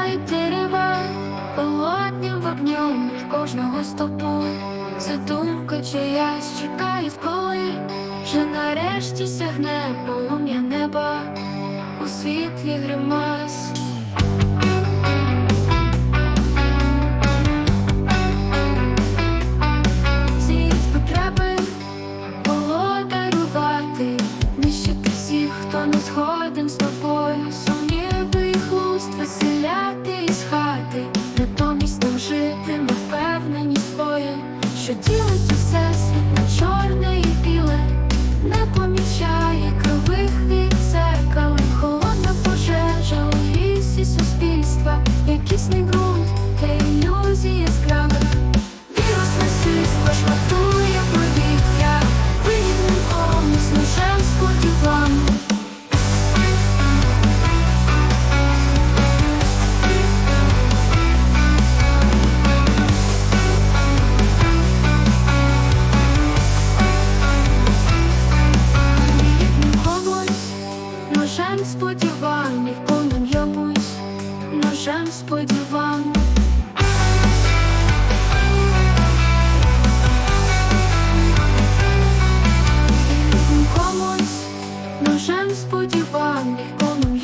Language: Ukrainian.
палають дерева, погоднім вогнем в кожного стопу. Задумка чиясь чекає коли вже нарешті сягне полум'я неба у світлі грима. should do it. Ножем сподіваний, пом'ямусь, ножем сподіваний. Комусь ножем сподіваних, комусь.